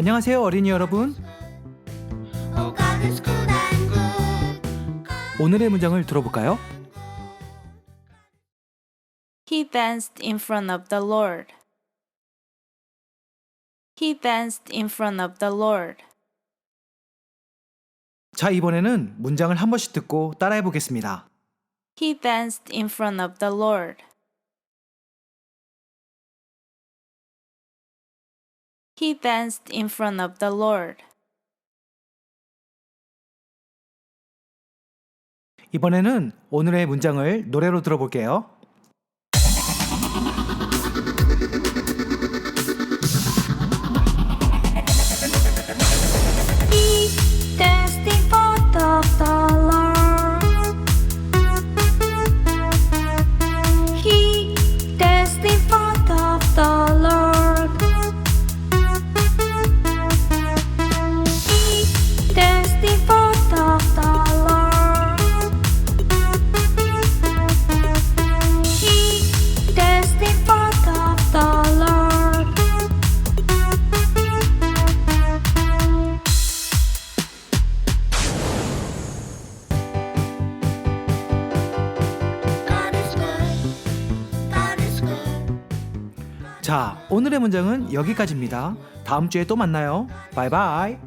안녕하세요 어린이 여러분. Oh. 오늘의 문장을 들어볼까요? He danced in front of the Lord. He danced in front of the Lord. 자 이번에는 문장을 한 번씩 듣고 따라해 보겠습니다. He danced in front of the Lord. He danced in front of the Lord. 이번에는 오늘의 문장을 노래로 들어볼게요. 자 오늘의 문장은 여기까지입니다. 다음 주에 또 만나요. 바이바이.